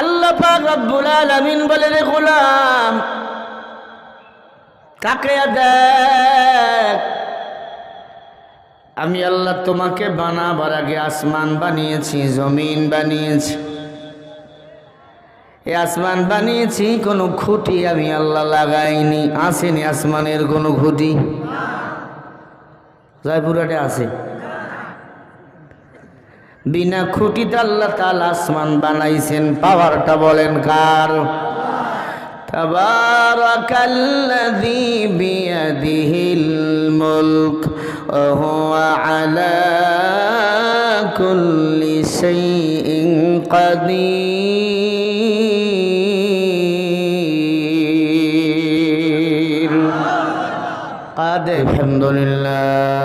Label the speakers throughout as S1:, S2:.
S1: আল্লাহ পাক রব্বুল আলামিন বলে রে গোলাম, কাকে দেখ? আমি আল্লাহ তোমাকে বানাবার আগে আসমান বানিয়েছি, জমিন বানিয়েছি। এই আসমান বানিয়েছি, কোনো খুঁটি আমি আল্লাহ লাগাইনি, আসেনি আসমানের কোনো খুঁটি। জয়পুরাটে আছে। বিনা খুঁটিতে আল্লাহ তাল আসমান বানাইছেন পাওয়ারটা বলেন কার تبارك الذي بيده الملك وهو على كل شيء قدير قد الحمد لله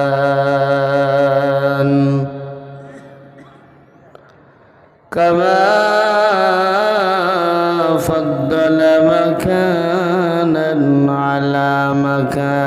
S1: كما فضل مكانا على مكان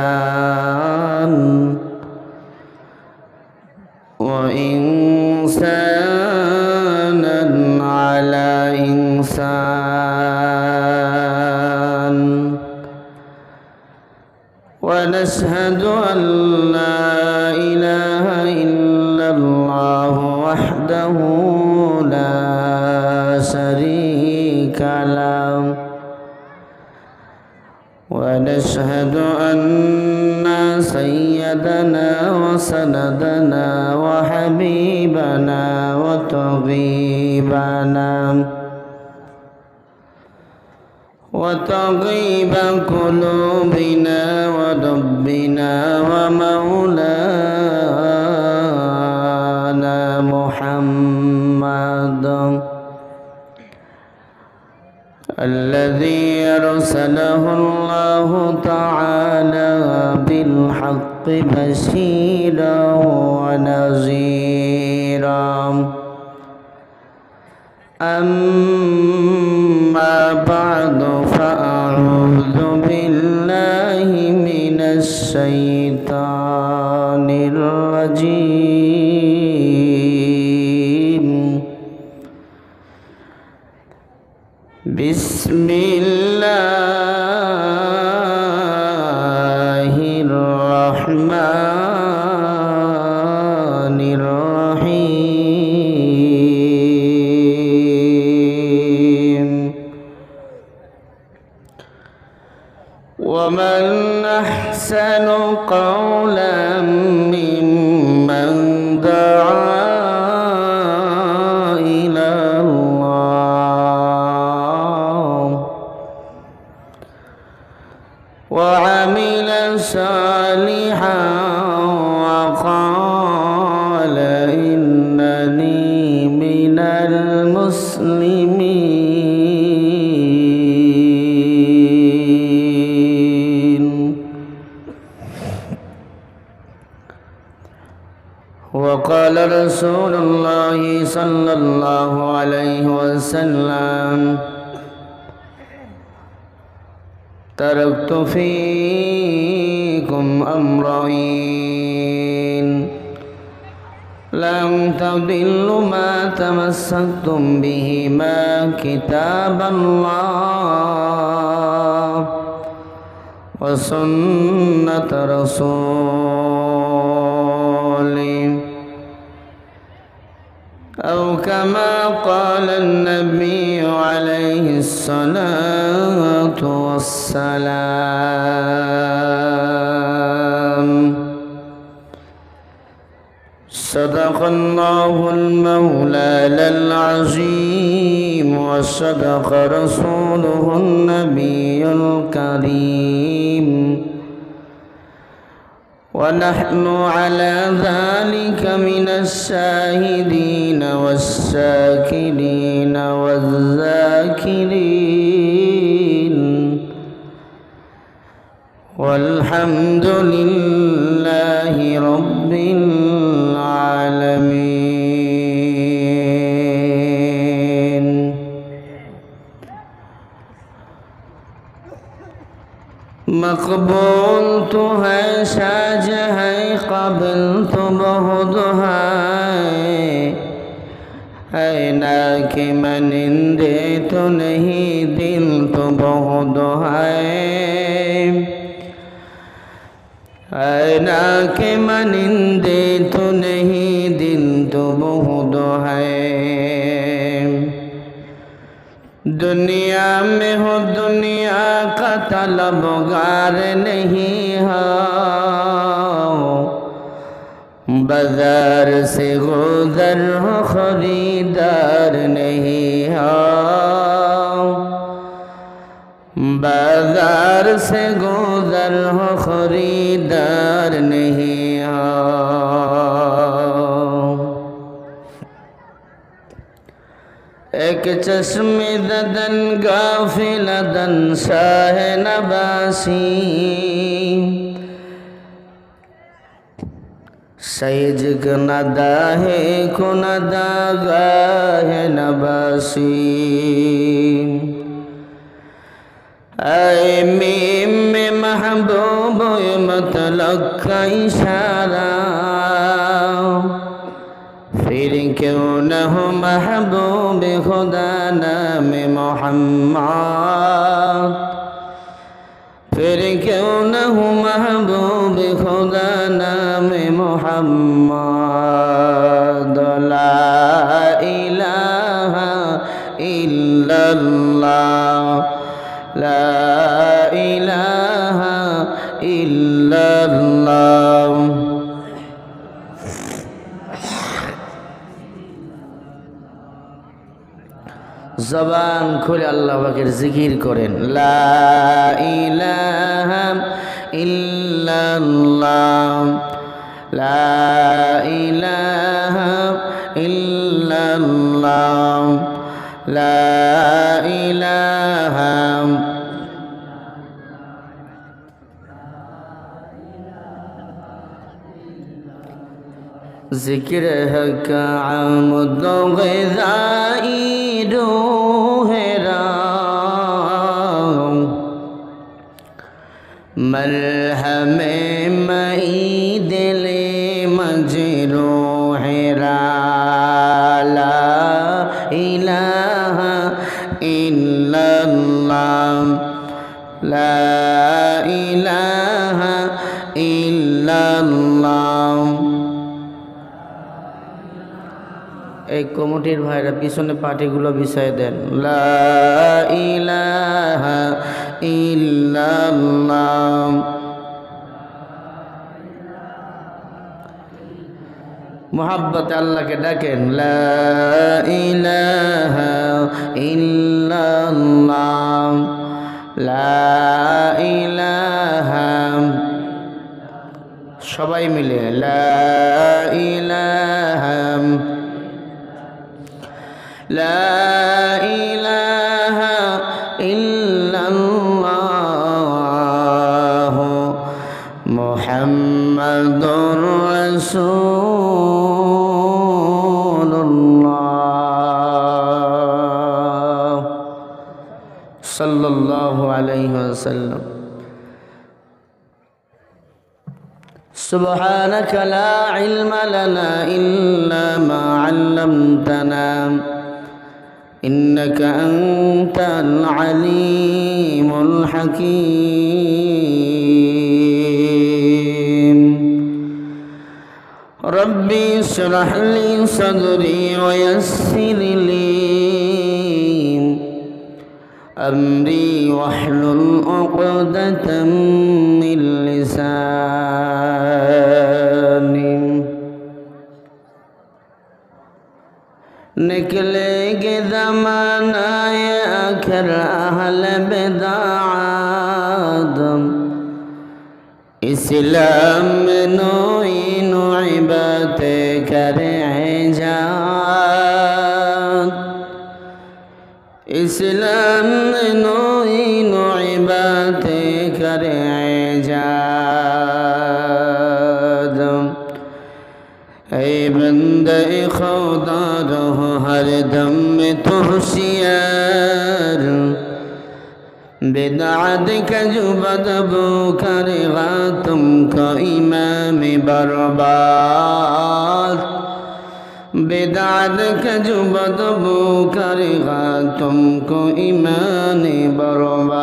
S1: قلوبنا ودبنا ومولانا محمد. الذي أرسله الله تعالى بالحق بشيرا ونذيرا. أما بسم الله الرحمن وقال رسول الله صلى الله عليه وسلم تركت فيكم أمرين لم تضلوا ما تمسكتم بهما كتاب الله وسنة رسوله. أو كما قال النبي عليه الصلاة والسلام. صدق الله المولى العظيم وصدق رسوله النبي الكريم. ونحن على ذلك من الشاهدين. والشاكرين والذاكرين والحمد لله رب العالمين. مقبول تو ہے ساج ہے قبل تو بہت ہے अल्लाह के मनिंदे तो नहीं दिल तो बहुत है आना के मनिंदे तो नहीं दिल तो बहुत है दुनिया में हो दुनिया का तलबगार नहीं है बाजार से गुजर हो खरीदार नहीं हो बाजार से गुजर हो खरीदार नहीं हो एक चश्मे ददन गाफिलदन शाह नबासी سید ندا ہے کو ندا گاہ نباسی اے میم میں محبوب مطلق کا اشارہ پھر کیوں نہ ہو محبوب خدا نام محمد জবান খুলে আল্লাহ পাকের জিকির করেন লা ইলাহা ইল্লাল্লাহ লা লা ذکر ہے کا عمد و غذائی روح رام مرحم مئی دل مجروح را۔ لا الہ الا اللہ۔ لا এই কমিটির ভাইরা পিছনে পাটিগুলো বিছাই দেন। মোহাব্বত আল্লাহকে ডাকেন, লা সবাই মিলে, লা ইলাহা। لا إله إلا الله محمد رسول الله صلى الله عليه وسلم. سبحانك لا علم لنا إلا ما علمتنا. إنك أنت العليم الحكيم. ربي اشرح لي صدري ويسر لي أمري واحلل عقدة من لساني. نكلي জমানায় আখের আহলে বেদাদম ইসলাম নই নই বাতে করে যা ইসলাম بدعت کجبت بو کر غاتم کا امام برباد بدعت کجبت بو کر غاتم کو ایمان برباد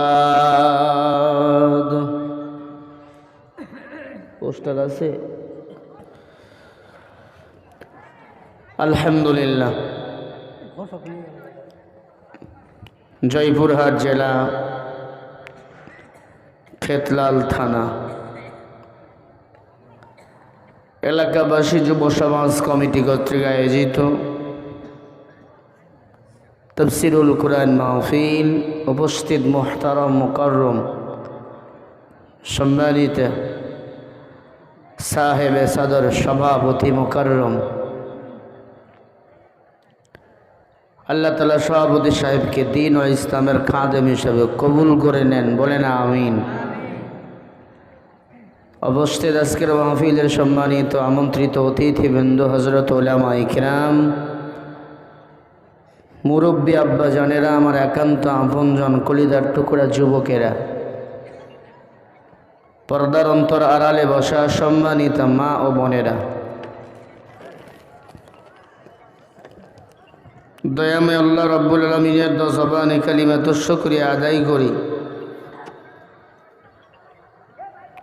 S1: পোস্টার আছে আলহামদুলিল্লাহ জয়পুরহাট জেলা খেতলাল থানা। এলাকাবাসী যুব সমাজ কমিটি কর্তৃক আয়োজিত তফসিরুল কোরআন মাহফিল উপস্থিত মোহতারম মুকরম সম্মানিত সাহেবে সদর সভাপতি মুকরম আল্লাহ তালা সভাপতি সাহেবকে দিন ও ইসলামের খাদেম হিসাবে কবুল করে নেন, বলেন আমিন। অবস্থিত আজকের মাহফিলের সম্মানিত আমন্ত্রিত অতিথিবৃন্দ হজরত ওলামা ইকরাম মুরব্বী আব্বা জানেরা আমার একান্ত আপনজন, কলিদার টুকরা যুবকেরা। পর্দার অন্তর আড়ালে বসা সম্মানিত মা ও বোনেরা। দয়াময় আল্লাহ রব্বুল আলমিনের দশবানে কালিমাত শুক্রিয়া আদায় করি।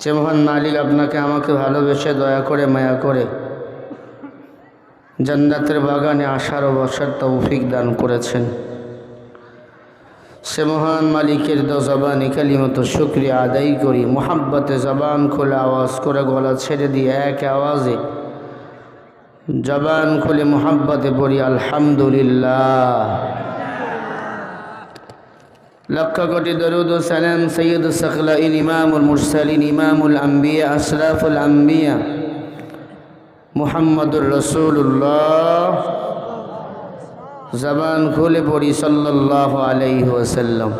S1: যে মহান মালিক আপনাকে আমাকে ভালোবেসে দয়া করে, মায়া করে জান্নাতের বাগানে আসার ও বসার তৌফিক দান করেছেন। সে মহান মালিকের দ জবানে, কালিমতো, শুক্রিয়া আদায় করি। মোহাব্বতে জবান খুলে আওয়াজ করে গলা ছেড়ে দিয়ে এক আওয়াজে জবান খুলে মোহাব্বতে পড়ি, আলহামদুলিল্লাহ। লক্ষ কোটি দরুদ সালাম সৈয়দ সকলাইন ইমামুল মুরসালিন, ইমামুল আম্বিয়া, আশরাফুল আম্বিয়া, মুহাম্মদুর রসুল্লাহ জবান খুলে পড়ি সাল্লাহ আলাইহি ওয়াসাল্লাম।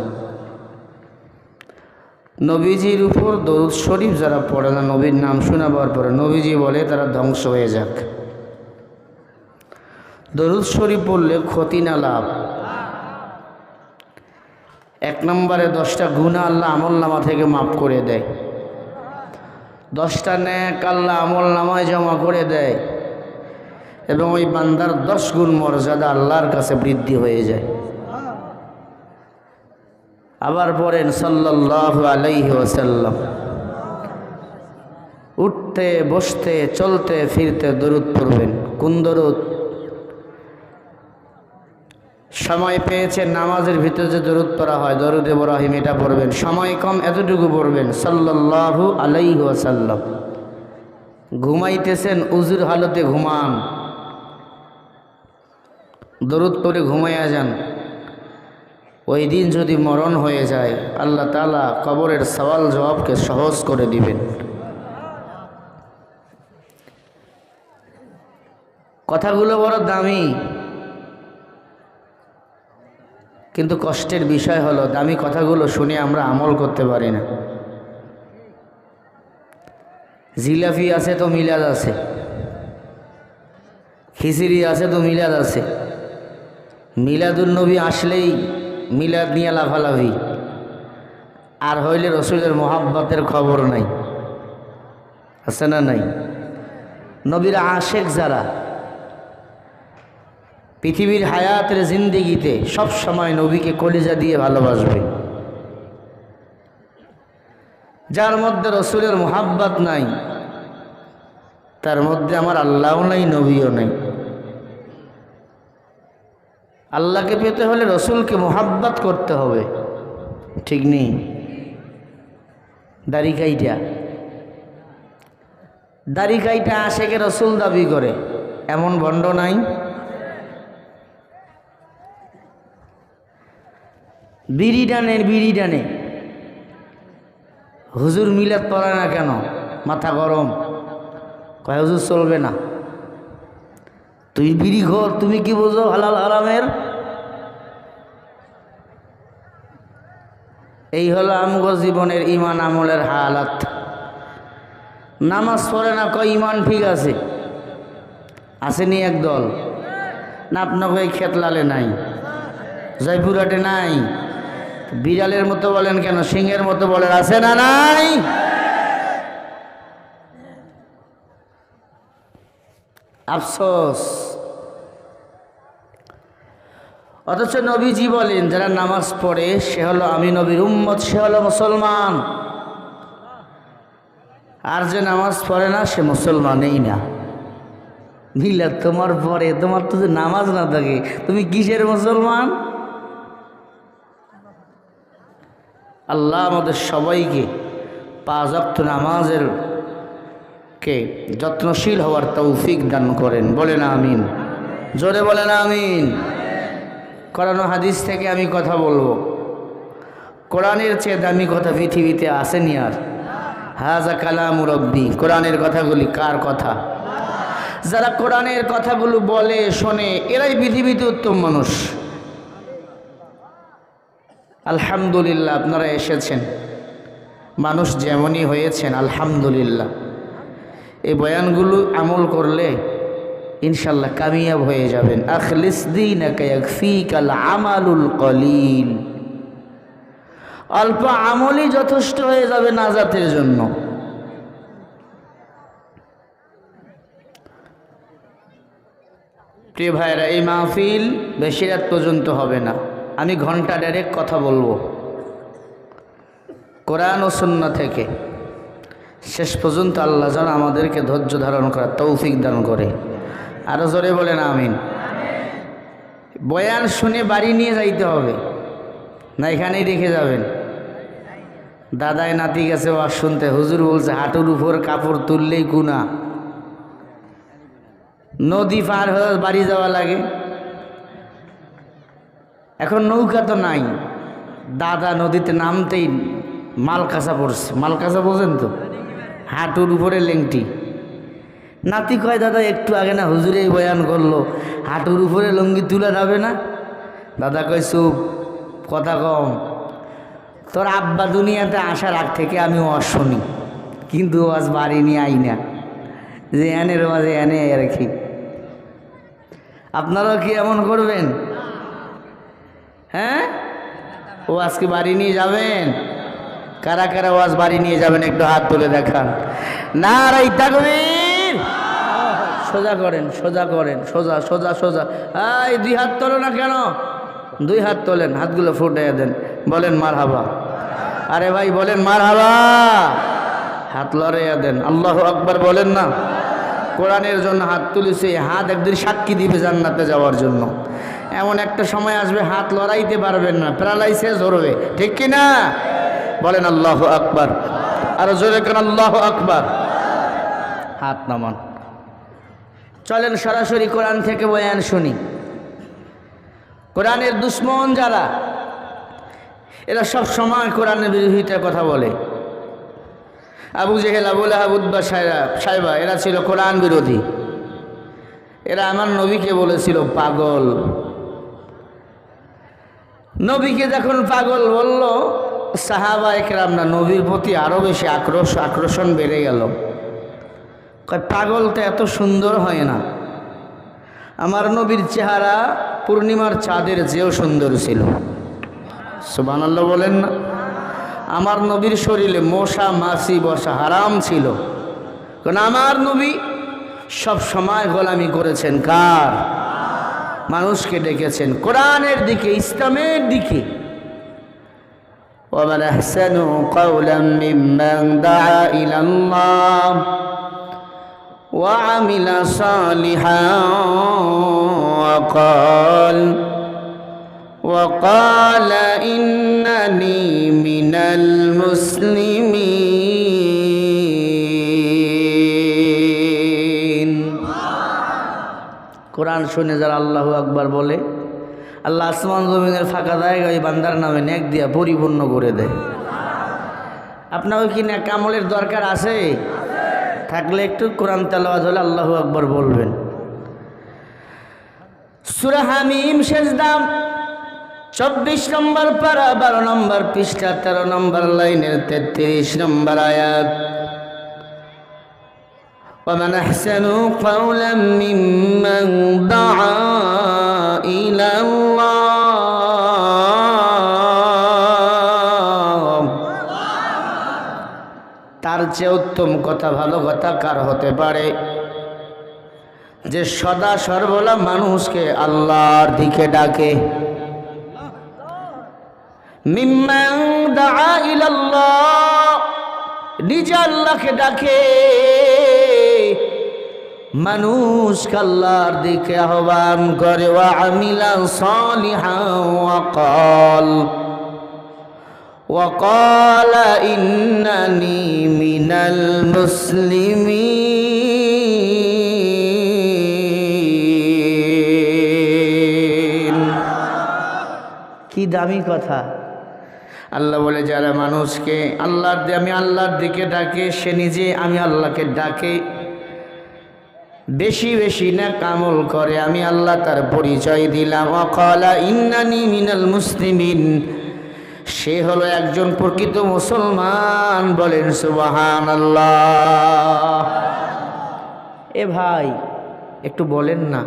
S1: নবীজির উপর দরুদ শরীফ যারা পড়ে না, নবীর নাম শোনাবার পরে নবীজি বলে, তারা ধ্বংস হয়ে যাক। দরুদ শরীফ পড়লে ক্ষতি না লাভ। এক নম্বরে দশটা গুণা আল্লাহ আমল নামা থেকে মাফ করে দেয়। দশটা ন্যাক আল্লাহ আমল নামায় জমা করে দেয়। এবং ওই বান্দার দশ গুণ মর্যাদা আল্লাহর কাছে বৃদ্ধি হয়ে যায়। আবার পড়েন সাল্লাহ আলাইহি ওসাল্লাম উঠতে, বসতে, চলতে, ফিরতে দরুদ পড়বেন। কোন দরুদ? সময় পেয়েছে নামাজের ভিতরে যে দরুদ পড়া হয়, দরুদ ইব্রাহিম এটা পড়বেন। সময় কম এতটুকু পড়বেন, সাল্লাল্লাহু আলাইহি ওয়াসাল্লাম। ঘুমাইতেছেন, উজুর হালতে ঘুমান। দরুদ পরে ঘুমাইয়া যান। ওই দিন যদি মরণ হয়ে যায়, আল্লাহ তালা কবরের সওয়াল জবাবকে সহজ করে দিবেন। কথাগুলো বড় দামি। কিন্তু কষ্টের বিষয় হলো, দামি কথাগুলো শুনে আমরা আমল করতে পারি না। জিলাপি আছে তো মিলাদ আছে। খিচিড়ি আছে তো মিলাদ আছে। মিলাদুল নবী আসলেই মিলাদ নিয়ে লাফালাফি। আর হইলে রসুলের মোহাব্বতের খবর নাই। আছে না নাই? নবীর আশেক যারা পৃথিবীর হায়াতের জিন্দিগিতে সব সময় নবীকে কলিজা দিয়ে ভালোবাসবে। যার মধ্যে রসুলের মোহাব্বত নাই, তার মধ্যে আমার আল্লাহও নাই, নবীও নাই। আল্লাহকে পেতে হলে রসুলকে মোহাব্বত করতে হবে। ঠিক নেই? দাড়িকাইটা দাড়িকাইটা আশেকে রসুল দাবি করে। এমন ভণ্ড নাই? বিড়ি ডানে বিড়ি ডানে হুজুর মিলাদ পড়ে না কেন? মাথা গরম। কয়, হুজুর চলবে না। তুই বিড়ি ঘর, তুমি কি বোঝো হালাল হারামের? এই হলো আমগো জীবনের ইমান আমলের হালাত। নামাজ পড়ে না, কয় ইমান ঠিক আছে। আসেনি একদল। না, আপনাকে খেতলালে নাই। জয়পুরহাটে নাই। বিড়ালের মতো বলেন কেন? সিংহের মতো বলেন। আছে না নাই? আফসোস। অথচ নবীজি বলেন, যারা নামাজ পড়ে, সে হলো আমি নবীর উম্মত, সে হলো মুসলমান। আর যে নামাজ পড়ে না, সে মুসলমানই না। মিলা তোমার পরে, তোমার তো নামাজ না থাকে, তুমি কিসের মুসলমান? আল্লাহ আমাদের সবাইকে পাঁচ নামাজের কে যত্নশীল হওয়ার তৌফিক দান করেন। বলেন আমিন। জোরে বলেন আমিন। কোরআন হাদিস থেকে আমি কথা বলব। কোরআনের চেয়ে দামি কথা পৃথিবীতে আসেনি আর। হাজা কালাম রব্বি। কোরআনের কথাগুলি কার কথা? যারা কোরআনের কথাগুলো বলে, শোনে, এরাই পৃথিবীতে উত্তম মানুষ। আলহামদুলিল্লাহ, আপনারা এসেছেন। মানুষ যেমনই হয়েছেন, আলহামদুলিল্লাহ। এই বয়ানগুলো আমল করলে ইনশাল্লাহ কামিয়াব হয়ে যাবেন। আখলিস দিন কাল আমালুল কলিল। অল্প আমলই যথেষ্ট হয়ে যাবে নাজাতের জন্য। প্রিয় ভাইরা, এই মাহফিল বেশি রাত পর্যন্ত হবে না। আমি ঘণ্টা ডাইরেক্ট কথা বলব। কোরআন ও শূন্য থেকে। শেষ পর্যন্ত আল্লাহ যেন আমাদেরকে ধৈর্য ধারণ করা তৌফিক দান করে। আরও জোরে বলেন আমিন। বয়ান শুনে বাড়ি নিয়ে যাইতে হবে, না এখানেই রেখে যাবেন। দাদায় নাতি গেছে ওয়াজ শুনতে, হুজুর বলছে, হাঁটুর উপর কাপড় তুললেই গুণা নদী পার হয়ে বাড়ি যাওয়া লাগে। এখন নৌকা তো নাই। দাদা নদীতে নামতেই মাল কাঁচা পড়ছে। মাল কাঁচা বোঝেন তো? হাঁটুর উপরে লেংটি। নাতি কয়, দাদা, একটু আগে না হুজুরে বয়ান করল, হাঁটুর উপরে লুঙ্গি তুলে যাবে না? দাদা কয়, চুপ, কথা কম। তোর আব্বা দুনিয়াতে আসার আগ থেকে আমি ওয়াজ শুনি কিন্তু ওয়াজ বাড়ি নিয়ে আই না। যে এনের ওয়াজে এনে রাখি আপনারাও কি এমন করবেন? হ্যাঁ? ও আজকে বাড়ি নিয়ে যাবেন? কারা কারা ওয়াজ বাড়ি নিয়ে যাবেন একটু হাত তুলে দেখান। না রাই তাকবীর! সোজা করেন সোজা করেন, সোজা সোজা সোজা। এই, দুই হাত তোলো না কেন? দুই হাত তোলেন, হাতগুলো ফুটে দেন। বলেন মার হাবা আরে ভাই, বলেন মার হাবা হাত লড়াইয়া দেন। আল্লাহ আকবার বলেন না। কোরআনের জন্য হাত তুলেছে, হাত একদিন সাক্ষী দিবে জান্নাতে যাওয়ার জন্য। এমন একটা সময় আসবে হাত লড়াইতে পারবেন না, প্যারালাইসিস ধরবে। ঠিক কি না? বলেন আল্লাহ আকবার। আরও জোরে কেন আল্লাহ আকবার। হাত নামান। চলেন সরাসরি কোরআন থেকে বয়ান শুনি। কোরআনের দুশ্মন যারা, এরা সব সময় কোরআনের বিরোধিতার কথা বলে। আবু জেহেল আবুল আহাবুদ্বা সাহেবা সাহেবা, এরা ছিল কোরআন বিরোধী। এরা আমার নবীকে বলেছিল, পাগল। নবীকে যখন পাগল বলল, সাহাবা একরাম না, নবীর প্রতি আরও বেশি আক্রোশ, আকর্ষণ বেড়ে গেল। পাগল তো এত সুন্দর হয় না। আমার নবীর চেহারা পূর্ণিমার চাঁদের যেও সুন্দর ছিল। সুবান বলেন না। আমার নবীর শরীরে মশা, মাছি, বসা হারাম ছিল। কারণ আমার নবী সব সময় গোলামি করেছেন। কার? মানুষকে ডেকেছেন কোরআনের দিকে ইসলামের দিকে ومن أحسن قولا ممن دعا إلى الله وعمل صالحا وقال وقال إنني من المسلمين কোরআন শুনে যারা আল্লাহ আকবার বলে, আল্লাহ আসমান জমিনের ফাঁকা জায়গা ওই বান্দার নামে নেক দিয়া পরিপূর্ণ করে দেয়। আপনাকে কি না কামলের দরকার আছে? থাকলে একটু কোরআন তেলাওয়াত হলে আল্লাহু আকবর বলবেন। সুরাহামিম শেষ দাম চব্বিশ নম্বর পারা, বারো নম্বর পৃষ্ঠা, তেরো নম্বর লাইনের তেত্রিশ নম্বর আয়াত। ومن أحسن قولا ممن دعا إلى الله তার চেয়ে উত্তম কথা ভালো কথা কার হতে পারে যে সদা সর্বলা মানুষকে আল্লাহর দিকে ডাকে মিম্মান দাআ ইলাল্লাহ নিজে আল্লাহকে ডাকে মানুষ আল্লাহর দিকে আহ্বান করে ওয়া আমিলা সালিহা ওয়া قال وقال إنني من المسلمين কি দামি কথা আল্লাহ বলে যারা মানুষকে আল্লাহর দি- আমি আল্লাহর দিকে ডাকে সে নিজে আমি আল্লাহকে ডাকে বেশি বেশি না কামল করে, আমি আল্লাহ তার পরিচয় দিলাম। অকলা ইন্নানি মিনাল মুসলিমিন। সে হলো একজন প্রকৃত মুসলমান, বলেন সুবাহান আল্লাহ এ ভাই, একটু বলেন না,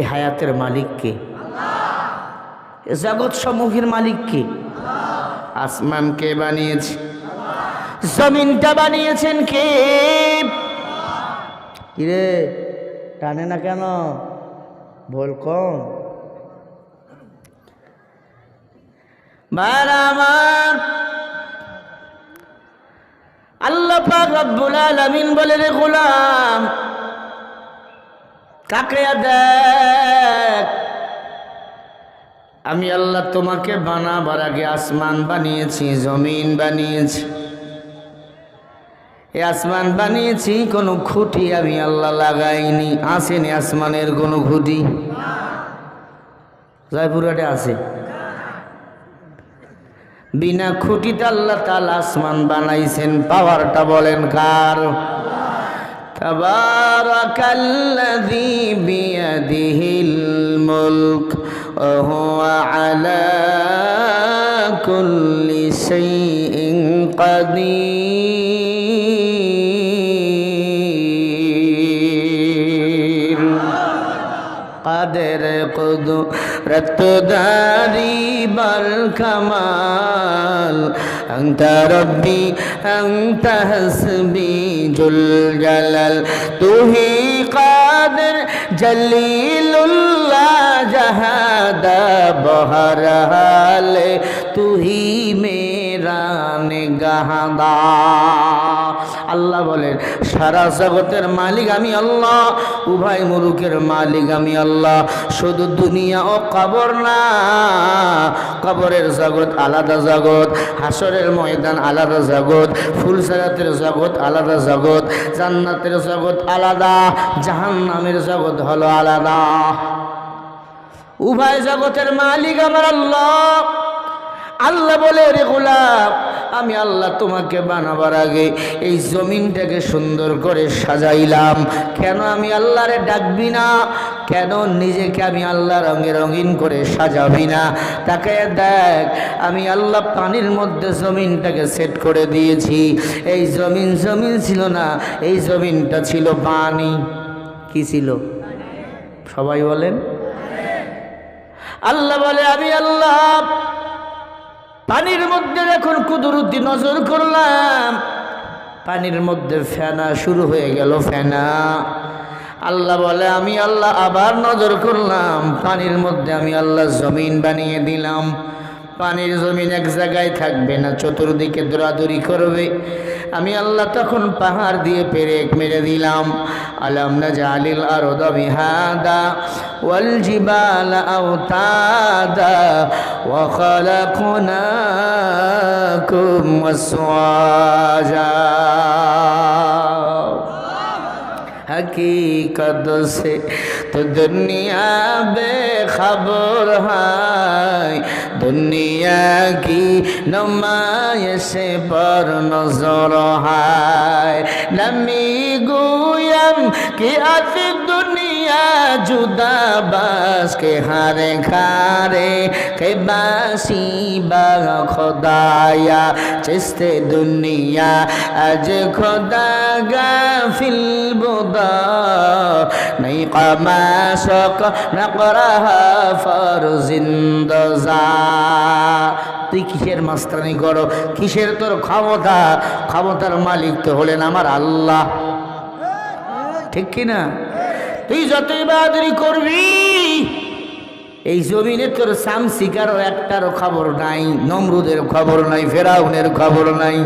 S1: এ হায়াতের মালিককে জগৎ সমূহের মালিককে আসমান কে বানিয়েছে? জমিনটা বানিয়েছেন কে? কিরে? টানে না কেন? বল কম। আমার, আল্লাহ পাক রব্বুল আলামিন বলে রে গোলাম, কাকে দেখ? আমি আল্লাহ তোমাকে বানাবার আগে আসমান বানিয়েছি, জমিন বানিয়েছি। এই আসমান বানিয়েছি কোনো খুঁটি আমি আল্লাহ লাগাইনি আসেনি আসমানের কোনো খুঁটি জয়পুরহাটে আছে বিনা খুঁটিতে আল্লাহ তাল আসমান বানাইছেন পাওয়ারটা বলেন কার تبارك الذي بيده الملك وهو على كل شيء قدير رتداري بالكمال أنت ربي أنت حسبي جل جلال تهي قادر جليل الله جهاد بهر حال تهي میرا نگہدار আল্লাহ বলেন, সারা জগতের মালিক আমি আল্লাহ, উভয় মুলুকের মালিক আমি আল্লাহ। শুধু দুনিয়া ও কবর না, কবরের জগৎ আলাদা জগৎ, হাসরের ময়দান আলাদা জগৎ, ফুলসারাতের জগৎ আলাদা জগৎ, জান্নাতের জগৎ আলাদা, জাহান্নামের জগৎ হলো আলাদা। উভয় জগতের মালিক আমার আল্লাহ। আল্লাহ বলে, রে গোলাপ আমি আল্লাহ তোমাকে বানাবার আগে এই জমিনটাকে সুন্দর করে সাজাইলাম। কেন আমি আল্লাহরে ডাকবি না? কেন নিজেকে আমি আল্লাহ রঙে রঙিন করে সাজাবি না? তাকে দেখ, আমি আল্লাহ পানির মধ্যে জমিনটাকে সেট করে দিয়েছি। এই জমিন জমিন ছিল না, এই জমিনটা ছিল পানি। কি ছিল? সবাই বলেন। আল্লাহ বলে, আমি আল্লাহ পানির মধ্যে এখন কুদরতি নজর করলাম, পানির মধ্যে ফেনা শুরু হয়ে গেল ফেনা। আল্লাহ বলে, আমি আল্লাহ আবার নজর করলাম, পানির মধ্যে আমি আল্লাহ জমিন বানিয়ে দিলাম। পানির জমিন এক জায়গায় থাকবে না, চতুর্দিকে দৌড়াদৌড়ি করবে। আমি আল্লাহ তখন পাহাড় দিয়ে পেরেক মেরে দিলাম। আলাম না জালিল আর বিহাদা ওয়াল জিবাল আওতাদা وخلقناكم أزواجا দুনিয়া কি নমায় সে পর নজর হায়। নমি গুয়াম কি আফি দুনিয়া जुदा बस के हारे खारे के बासी बा खुदाया चिस्ते दुनिया आज खुदा गाफिल बुदा नहीं कमा शक नकराहा ফরজিন্দজা তুই কিসের মাস্তানি করো কিসের তোর ক্ষমতা ক্ষমতার মালিক তো হলেন আমার আল্লাহ ঠিক কি না তুই যতই বাহাদুরি করবি, এই জমিনে তোর সাম শিকারও একটারও খবর নাই নমরুদের খবর নাই, ফেরাউনের খবর নাই।